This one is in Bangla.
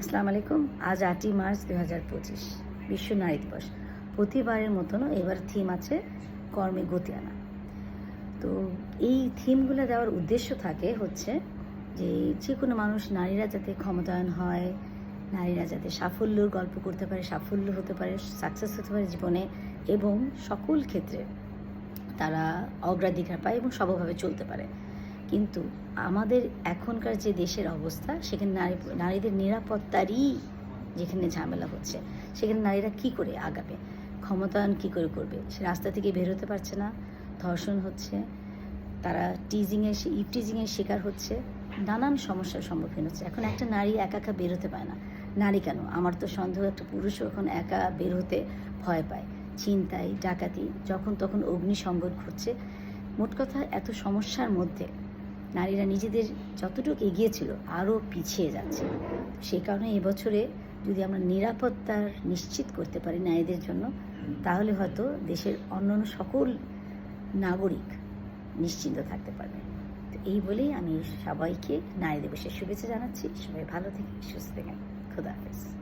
আসসালামু আলাইকুম। আজ আটই মার্চ দু হাজার পঁচিশ, বিশ্ব নারী দিবস। প্রতিবারের মতনও এবার থিম আছে কর্মে গতি আনা। তো এই থিমগুলো দেওয়ার উদ্দেশ্য থাকে হচ্ছে যে যে কোনো মানুষ নারীরা যাতে ক্ষমতায়ন হয়, নারীরা যাতে সাফল্যর গল্প করতে পারে, সাফল্য হতে পারে সাকসেস হতে পারে জীবনে এবং সকল ক্ষেত্রে তারা অগ্রাধিকার পায় এবং সবভাবে চলতে পারে। কিন্তু আমাদের এখনকার যে দেশের অবস্থা, সেখানে নারী, নারীদের নিরাপত্তারই যেখানে ঝামেলা হচ্ছে, সেখানে নারীরা কি করে আগাবে? ক্ষমতায়ন কি করে করবে? সে রাস্তা থেকে বের হতে পারছে না, ধর্ষণ হচ্ছে, তারা টিজিংয়ের ইফটিজিংয়ের শিকার হচ্ছে, নানান সমস্যার সম্মুখীন হচ্ছে। এখন একটা নারী একা একা বের হতে পায় না। নারী কেন? আমার তো সন্দেহ, একটা পুরুষও এখন একা বের হতে ভয় পায়, ছিনতাই, ডাকাতি, যখন তখন অগ্নিসংযোগ ঘটছে, মোট কথা এত সমস্যার মধ্যে নারীরা নিজেদের যতটুকু এগিয়েছিল আরও পিছিয়ে যাচ্ছে। সেই কারণে এবছরে যদি আমরা নিরাপত্তার নিশ্চিত করতে পারি নারীদের জন্য, তাহলে হয়তো দেশের অন্যান্য সকল নাগরিক নিশ্চিন্ত থাকতে পারবে। তো এই বলেই আমি সবাইকে নারী দিবসের শুভেচ্ছা জানাচ্ছি। সবাই ভালো থেকে সুস্থ থাকেন। খুদা হাফেজ।